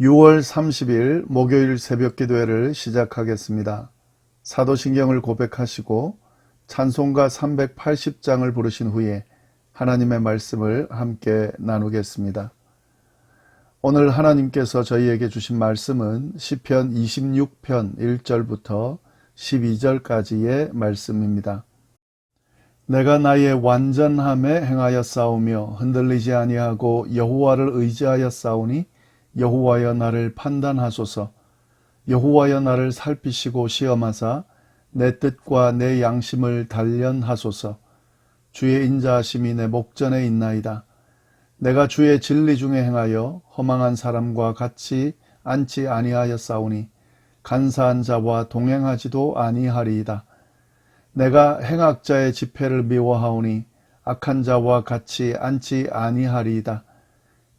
6월 30일 목요일 새벽 기도회를 시작하겠습니다. 사도신경을 고백하시고 찬송가 380장을 부르신 후에 하나님의 말씀을 함께 나누겠습니다. 오늘 하나님께서 저희에게 주신 말씀은 시편 26편 1절부터 12절까지의 말씀입니다. 내가 나의 완전함에 행하여 싸우며 흔들리지 아니하고 여호와를 의지하여 싸우니 여호와여 나를 판단하소서. 여호와여 나를 살피시고 시험하사 내 뜻과 내 양심을 단련하소서. 주의 인자하심이 내 목전에 있나이다. 내가 주의 진리 중에 행하여 허망한 사람과 같이 앉지 아니하여 싸우니 간사한 자와 동행하지도 아니하리이다. 내가 행악자의 집회를 미워하오니 악한 자와 같이 앉지 아니하리이다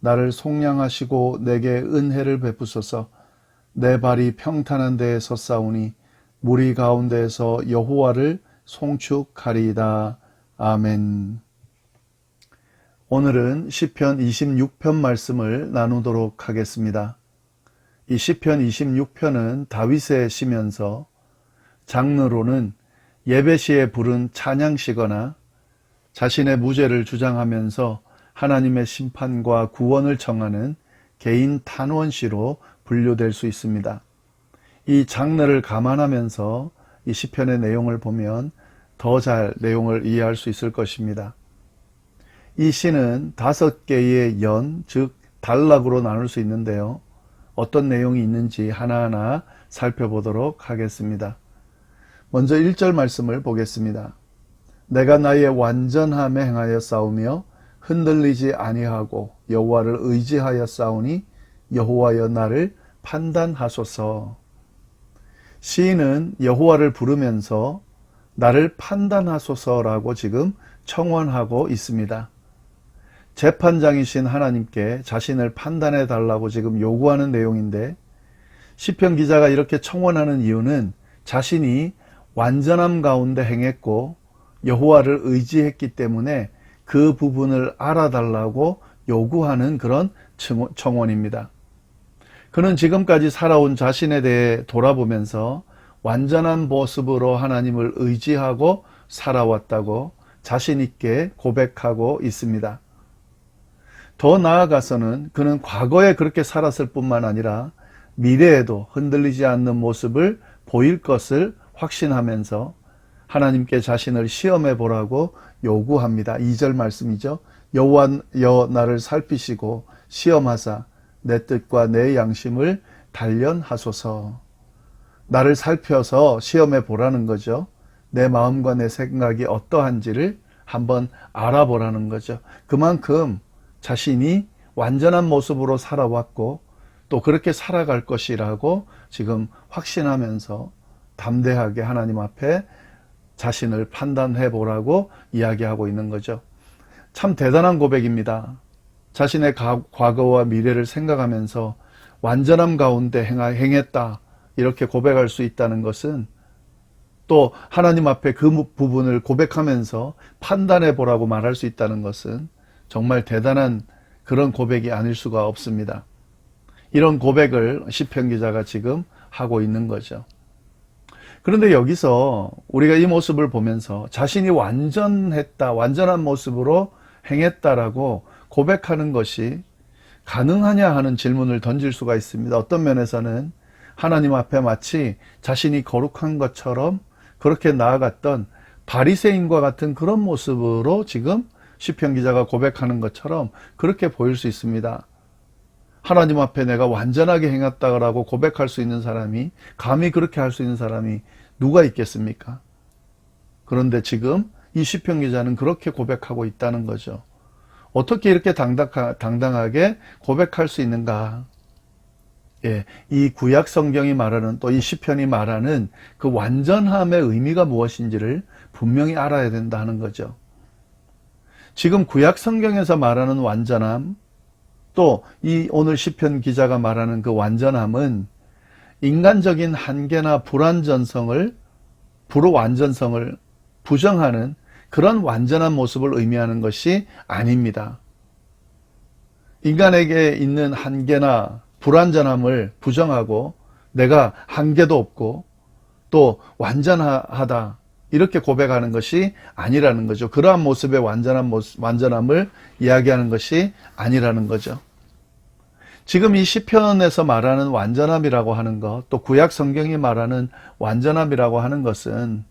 나를 속량하시고 내게 은혜를 베푸소서 내 발이 평탄한 데에 섰사오니 무리 가운데에서 여호와를 송축하리이다. 아멘. 오늘은 시편 26편 말씀을 나누도록 하겠습니다. 이 시편 26편은 다윗의 시면서 장르로는 예배 시에 부른 찬양시거나 자신의 무죄를 주장하면서 하나님의 심판과 구원을 청하는 개인 탄원시로 분류될 수 있습니다. 이 장르를 감안하면서 이 시편의 내용을 보면 더 잘 내용을 이해할 수 있을 것입니다. 이 시는 다섯 개의 연, 즉 단락으로 나눌 수 있는데요. 어떤 내용이 있는지 하나하나 살펴보도록 하겠습니다. 먼저 1절 말씀을 보겠습니다. 내가 나의 완전함에 행하여 싸우며 흔들리지 아니하고 여호와를 의지하여 싸우니 여호와여 나를 판단하소서. 시인은 여호와를 부르면서 나를 판단하소서라고 지금 청원하고 있습니다. 재판장이신 하나님께 자신을 판단해 달라고 지금 요구하는 내용인데 시편 기자가 이렇게 청원하는 이유는 자신이 완전함 가운데 행했고 여호와를 의지했기 때문에 그 부분을 알아달라고 요구하는 그런 청원입니다. 그는 지금까지 살아온 자신에 대해 돌아보면서 완전한 모습으로 하나님을 의지하고 살아왔다고 자신있게 고백하고 있습니다. 더 나아가서는 그는 과거에 그렇게 살았을 뿐만 아니라 미래에도 흔들리지 않는 모습을 보일 것을 확신하면서 하나님께 자신을 시험해 보라고 요구합니다. 2절 말씀이죠. 여호와 여 나를 살피시고 시험하사 내 뜻과 내 양심을 단련하소서. 나를 살펴서 시험해 보라는 거죠. 내 마음과 내 생각이 어떠한지를 한번 알아보라는 거죠. 그만큼 자신이 완전한 모습으로 살아왔고 또 그렇게 살아갈 것이라고 지금 확신하면서 담대하게 하나님 앞에 자신을 판단해 보라고 이야기하고 있는 거죠. 참 대단한 고백입니다. 자신의 과거와 미래를 생각하면서 완전함 가운데 행했다. 이렇게 고백할 수 있다는 것은 또 하나님 앞에 그 부분을 고백하면서 판단해 보라고 말할 수 있다는 것은 정말 대단한 그런 고백이 아닐 수가 없습니다. 이런 고백을 시편 기자가 지금 하고 있는 거죠. 그런데 여기서 우리가 이 모습을 보면서 자신이 완전했다, 완전한 모습으로 행했다라고 고백하는 것이 가능하냐 하는 질문을 던질 수가 있습니다. 어떤 면에서는 하나님 앞에 마치 자신이 거룩한 것처럼 그렇게 나아갔던 바리새인과 같은 그런 모습으로 지금 시편 기자가 고백하는 것처럼 그렇게 보일 수 있습니다. 하나님 앞에 내가 완전하게 행했다라고 고백할 수 있는 사람이 감히 그렇게 할 수 있는 사람이 누가 있겠습니까? 그런데 지금 이 시편 기자는 그렇게 고백하고 있다는 거죠. 어떻게 이렇게 당당하게 고백할 수 있는가? 예, 이 구약 성경이 말하는 또 이 시편이 말하는 그 완전함의 의미가 무엇인지를 분명히 알아야 된다 하는 거죠. 지금 구약 성경에서 말하는 완전함, 또 이 오늘 시편 기자가 말하는 그 완전함은 인간적인 한계나 불완전성을 불완전성을 부정하는 그런 완전한 모습을 의미하는 것이 아닙니다. 인간에게 있는 한계나 불완전함을 부정하고 내가 한계도 없고 또 완전하다 이렇게 고백하는 것이 아니라는 거죠. 그러한 모습의 완전한 모습, 완전함을 이야기하는 것이 아니라는 거죠. 지금 이 시편에서 말하는 완전함이라고 하는 것, 또 구약 성경이 말하는 완전함이라고 하는 것은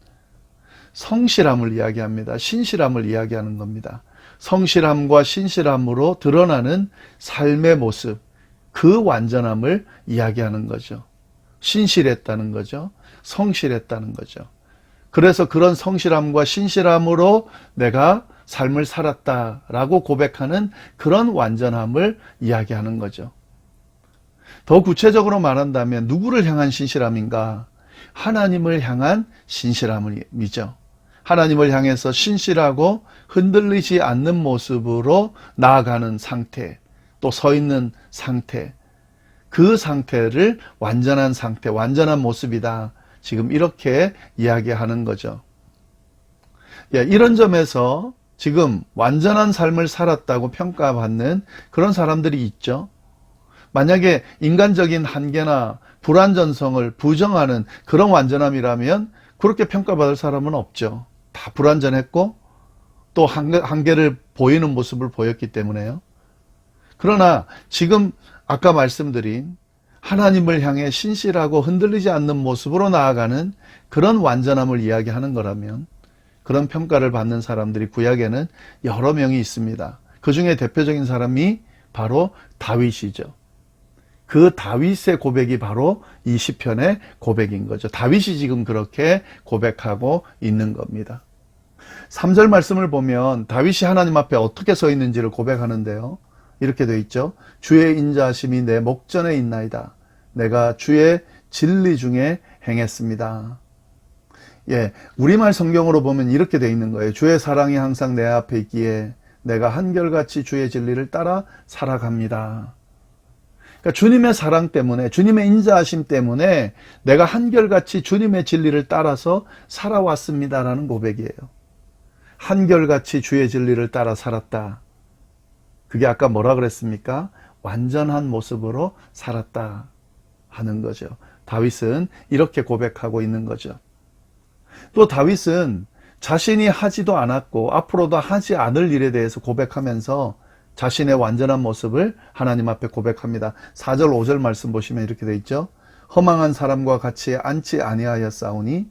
성실함을 이야기합니다. 신실함을 이야기하는 겁니다. 성실함과 신실함으로 드러나는 삶의 모습, 그 완전함을 이야기하는 거죠. 신실했다는 거죠. 성실했다는 거죠. 그래서 그런 성실함과 신실함으로 내가 삶을 살았다라고 고백하는 그런 완전함을 이야기하는 거죠. 더 구체적으로 말한다면 누구를 향한 신실함인가? 하나님을 향한 신실함이죠. 하나님을 향해서 신실하고 흔들리지 않는 모습으로 나아가는 상태, 또 서 있는 상태, 그 상태를 완전한 상태, 완전한 모습이다. 지금 이렇게 이야기하는 거죠. 예, 이런 점에서 지금 완전한 삶을 살았다고 평가받는 그런 사람들이 있죠. 만약에 인간적인 한계나 불완전성을 부정하는 그런 완전함이라면 그렇게 평가받을 사람은 없죠. 다 불완전했고 또 한계, 를 보이는 모습을 보였기 때문에요. 그러나 지금 아까 말씀드린 하나님을 향해 신실하고 흔들리지 않는 모습으로 나아가는 그런 완전함을 이야기하는 거라면 그런 평가를 받는 사람들이 구약에는 여러 명이 있습니다. 그 중에 대표적인 사람이 바로 다윗이죠. 그 다윗의 고백이 바로 이 시편의 고백인 거죠. 다윗이 지금 그렇게 고백하고 있는 겁니다. 3절 말씀을 보면 다윗이 하나님 앞에 어떻게 서 있는지를 고백하는데요. 이렇게 되어 있죠. 주의 인자하심이 내 목전에 있나이다. 내가 주의 진리 중에 행했습니다. 예, 우리말 성경으로 보면 이렇게 되어 있는 거예요. 주의 사랑이 항상 내 앞에 있기에 내가 한결같이 주의 진리를 따라 살아갑니다. 그러니까 주님의 사랑 때문에, 주님의 인자하심 때문에 내가 한결같이 주님의 진리를 따라서 살아왔습니다라는 고백이에요. 한결같이 주의 진리를 따라 살았다. 그게 아까 뭐라 그랬습니까? 완전한 모습으로 살았다 하는 거죠. 다윗은 이렇게 고백하고 있는 거죠. 또 다윗은 자신이 하지도 않았고 앞으로도 하지 않을 일에 대해서 고백하면서 자신의 완전한 모습을 하나님 앞에 고백합니다. 4절 5절 말씀 보시면 이렇게 돼 있죠. 허망한 사람과 같이 앉지 아니하였사오니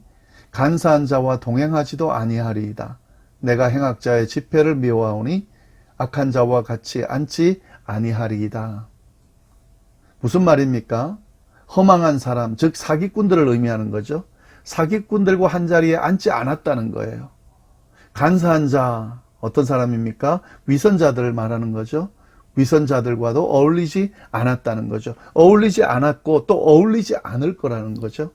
간사한 자와 동행하지도 아니하리이다. 내가 행악자의 집회를 미워하오니 악한 자와 같이 앉지 아니하리이다. 무슨 말입니까? 허망한 사람, 즉 사기꾼들을 의미하는 거죠. 사기꾼들과 한 자리에 앉지 않았다는 거예요. 간사한 자, 어떤 사람입니까? 위선자들을 말하는 거죠. 위선자들과도 어울리지 않았다는 거죠. 어울리지 않았고 또 어울리지 않을 거라는 거죠.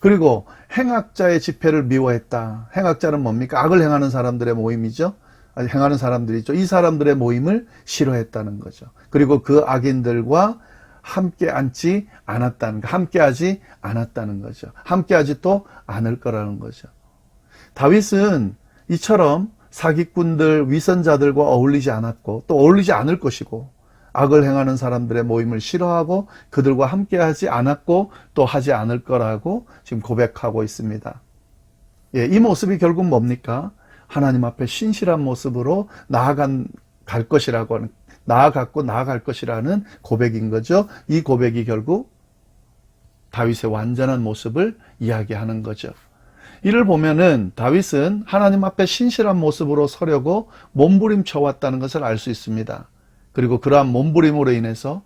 그리고 행악자의 집회를 미워했다. 행악자는 뭡니까? 악을 행하는 사람들의 모임이죠. 행하는 사람들이죠. 이 사람들의 모임을 싫어했다는 거죠. 그리고 그 악인들과 함께 앉지 않았다는 거, 함께 하지 않았다는 거죠. 함께 하지 또 않을 거라는 거죠. 다윗은 이처럼 사기꾼들, 위선자들과 어울리지 않았고 또 어울리지 않을 것이고 악을 행하는 사람들의 모임을 싫어하고 그들과 함께 하지 않았고 또 하지 않을 거라고 지금 고백하고 있습니다. 예, 이 모습이 결국 뭡니까? 하나님 앞에 신실한 모습으로 나아간 갈 것이라고 하는 나아갔고 나아갈 것이라는 고백인 거죠. 이 고백이 결국 다윗의 완전한 모습을 이야기하는 거죠. 이를 보면은 다윗은 하나님 앞에 신실한 모습으로 서려고 몸부림쳐 왔다는 것을 알 수 있습니다. 그리고 그러한 몸부림으로 인해서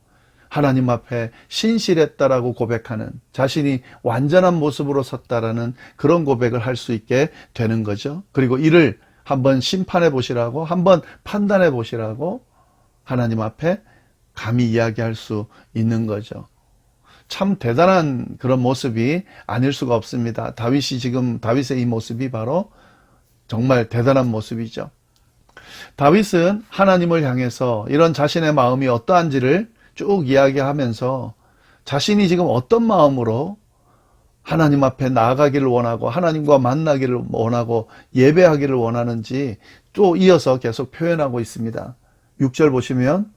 하나님 앞에 신실했다라고 고백하는 자신이 완전한 모습으로 섰다라는 그런 고백을 할 수 있게 되는 거죠. 그리고 이를 한번 심판해 보시라고 한번 판단해 보시라고 하나님 앞에 감히 이야기할 수 있는 거죠. 참 대단한 그런 모습이 아닐 수가 없습니다. 다윗이 지금 다윗의 이 모습이 바로 정말 대단한 모습이죠. 다윗은 하나님을 향해서 이런 자신의 마음이 어떠한지를 쭉 이야기하면서 자신이 지금 어떤 마음으로 하나님 앞에 나아가기를 원하고 하나님과 만나기를 원하고 예배하기를 원하는지 또 이어서 계속 표현하고 있습니다. 6절 보시면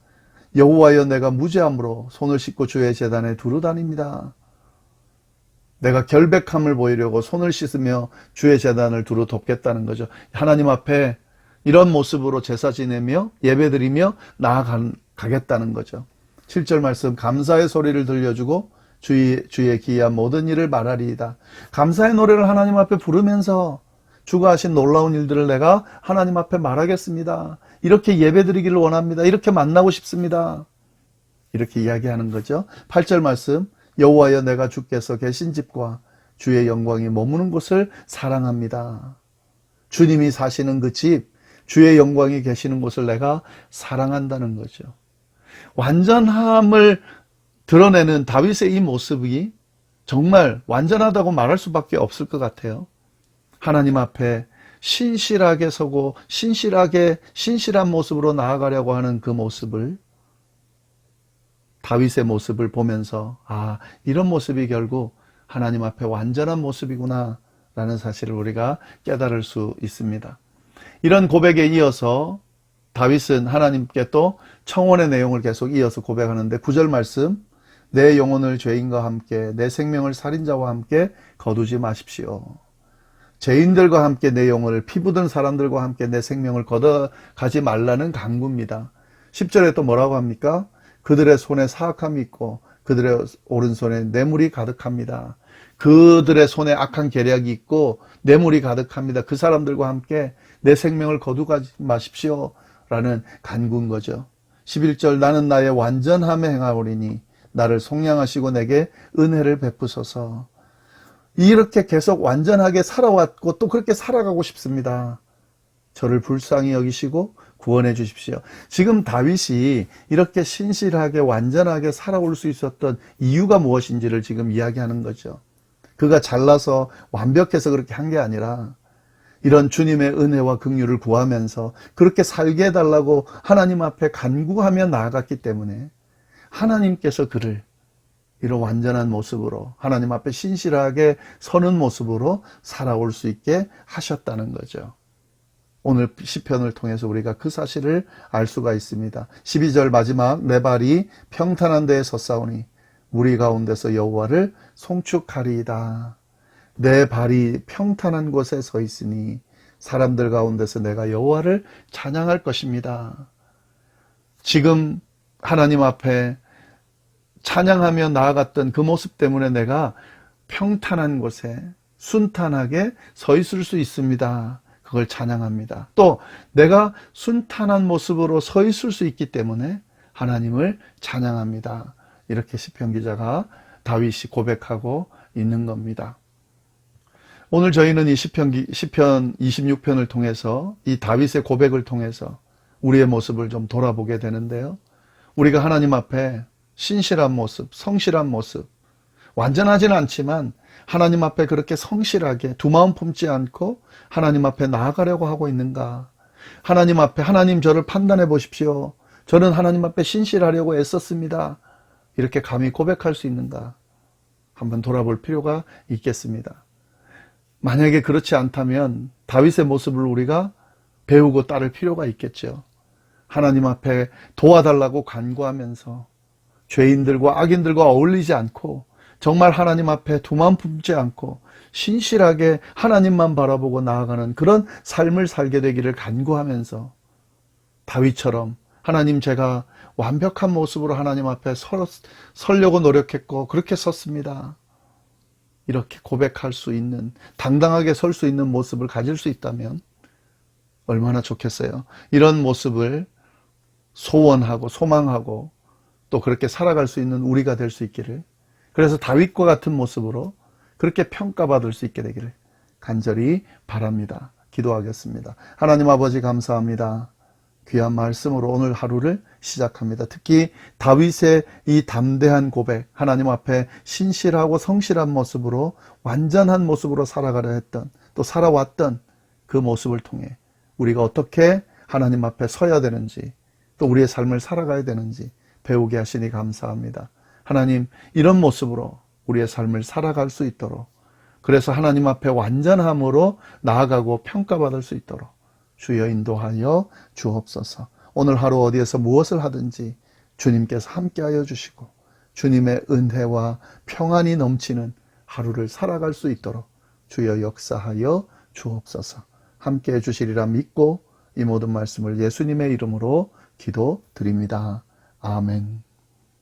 여호와여 내가 무죄함으로 손을 씻고 주의 재단에 두루 다닙니다. 내가 결백함을 보이려고 손을 씻으며 주의 재단을 두루 돕겠다는 거죠. 하나님 앞에 이런 모습으로 제사 지내며 예배드리며 나아가겠다는 거죠. 7절 말씀 감사의 소리를 들려주고 주의, 주의 기이한 모든 일을 말하리이다. 감사의 노래를 하나님 앞에 부르면서 주가 하신 놀라운 일들을 내가 하나님 앞에 말하겠습니다. 이렇게 예배드리기를 원합니다. 이렇게 만나고 싶습니다. 이렇게 이야기하는 거죠. 8절 말씀 여호와여 내가 주께서 계신 집과 주의 영광이 머무는 곳을 사랑합니다. 주님이 사시는 그 집, 주의 영광이 계시는 곳을 내가 사랑한다는 거죠. 완전함을 드러내는 다윗의 이 모습이 정말 완전하다고 말할 수밖에 없을 것 같아요. 하나님 앞에 신실하게 서고 신실하게 신실한 모습으로 나아가려고 하는 그 모습을 다윗의 모습을 보면서 아 이런 모습이 결국 하나님 앞에 완전한 모습이구나 라는 사실을 우리가 깨달을 수 있습니다. 이런 고백에 이어서 다윗은 하나님께 또 청원의 내용을 계속 이어서 고백하는데 구절 말씀 내 영혼을 죄인과 함께 내 생명을 살인자와 함께 거두지 마십시오. 죄인들과 함께 내 영혼을 피부든 사람들과 함께 내 생명을 걷어가지 말라는 강구입니다. 10절에 또 뭐라고 합니까? 그들의 손에 사악함이 있고 그들의 오른손에 뇌물이 가득합니다. 그들의 손에 악한 계략이 있고 뇌물이 가득합니다. 그 사람들과 함께 내 생명을 거두가지 마십시오. 라는 간구인 거죠. 11절 나는 나의 완전함에 행하오리니 나를 속량하시고 내게 은혜를 베푸소서. 이렇게 계속 완전하게 살아왔고 또 그렇게 살아가고 싶습니다. 저를 불쌍히 여기시고 구원해 주십시오. 지금 다윗이 이렇게 신실하게 완전하게 살아올 수 있었던 이유가 무엇인지를 지금 이야기하는 거죠. 그가 잘나서 완벽해서 그렇게 한 게 아니라 이런 주님의 은혜와 긍휼을 구하면서 그렇게 살게 해달라고 하나님 앞에 간구하며 나아갔기 때문에 하나님께서 그를 이런 완전한 모습으로 하나님 앞에 신실하게 서는 모습으로 살아올 수 있게 하셨다는 거죠. 오늘 시편을 통해서 우리가 그 사실을 알 수가 있습니다. 12절 마지막 내 발이 평탄한 데에 섰사오니 무리 가운데서 여호와를 송축하리이다. 내 발이 평탄한 곳에 서 있으니 사람들 가운데서 내가 여호와를 찬양할 것입니다. 지금 하나님 앞에 찬양하며 나아갔던 그 모습 때문에 내가 평탄한 곳에 순탄하게 서 있을 수 있습니다. 그걸 찬양합니다. 또 내가 순탄한 모습으로 서 있을 수 있기 때문에 하나님을 찬양합니다. 이렇게 시편 기자가 다윗이 고백하고 있는 겁니다. 오늘 저희는 이 시편, 시편 26편을 통해서 이 다윗의 고백을 통해서 우리의 모습을 좀 돌아보게 되는데요. 우리가 하나님 앞에 신실한 모습, 성실한 모습, 완전하지는 않지만 하나님 앞에 그렇게 성실하게 두 마음 품지 않고 하나님 앞에 나아가려고 하고 있는가? 하나님 앞에 하나님 저를 판단해 보십시오. 저는 하나님 앞에 신실하려고 애썼습니다. 이렇게 감히 고백할 수 있는가? 한번 돌아볼 필요가 있겠습니다. 만약에 그렇지 않다면 다윗의 모습을 우리가 배우고 따를 필요가 있겠죠. 하나님 앞에 도와달라고 간구하면서 죄인들과 악인들과 어울리지 않고 정말 하나님 앞에 두만 품지 않고 신실하게 하나님만 바라보고 나아가는 그런 삶을 살게 되기를 간구하면서 다윗처럼 하나님 제가 완벽한 모습으로 하나님 앞에 서, 서려고 노력했고 그렇게 섰습니다. 이렇게 고백할 수 있는 당당하게 설 수 있는 모습을 가질 수 있다면 얼마나 좋겠어요. 이런 모습을 소원하고 소망하고 또 그렇게 살아갈 수 있는 우리가 될 수 있기를 그래서 다윗과 같은 모습으로 그렇게 평가받을 수 있게 되기를 간절히 바랍니다. 기도하겠습니다. 하나님 아버지 감사합니다. 귀한 말씀으로 오늘 하루를 시작합니다. 특히 다윗의 이 담대한 고백, 하나님 앞에 신실하고 성실한 모습으로 완전한 모습으로 살아가려 했던 또 살아왔던 그 모습을 통해 우리가 어떻게 하나님 앞에 서야 되는지 또 우리의 삶을 살아가야 되는지 배우게 하시니 감사합니다. 하나님 이런 모습으로 우리의 삶을 살아갈 수 있도록 그래서 하나님 앞에 완전함으로 나아가고 평가받을 수 있도록 주여 인도하여 주옵소서. 오늘 하루 어디에서 무엇을 하든지 주님께서 함께하여 주시고 주님의 은혜와 평안이 넘치는 하루를 살아갈 수 있도록 주여 역사하여 주옵소서. 함께 해 주시리라 믿고 이 모든 말씀을 예수님의 이름으로 기도 드립니다. 아멘.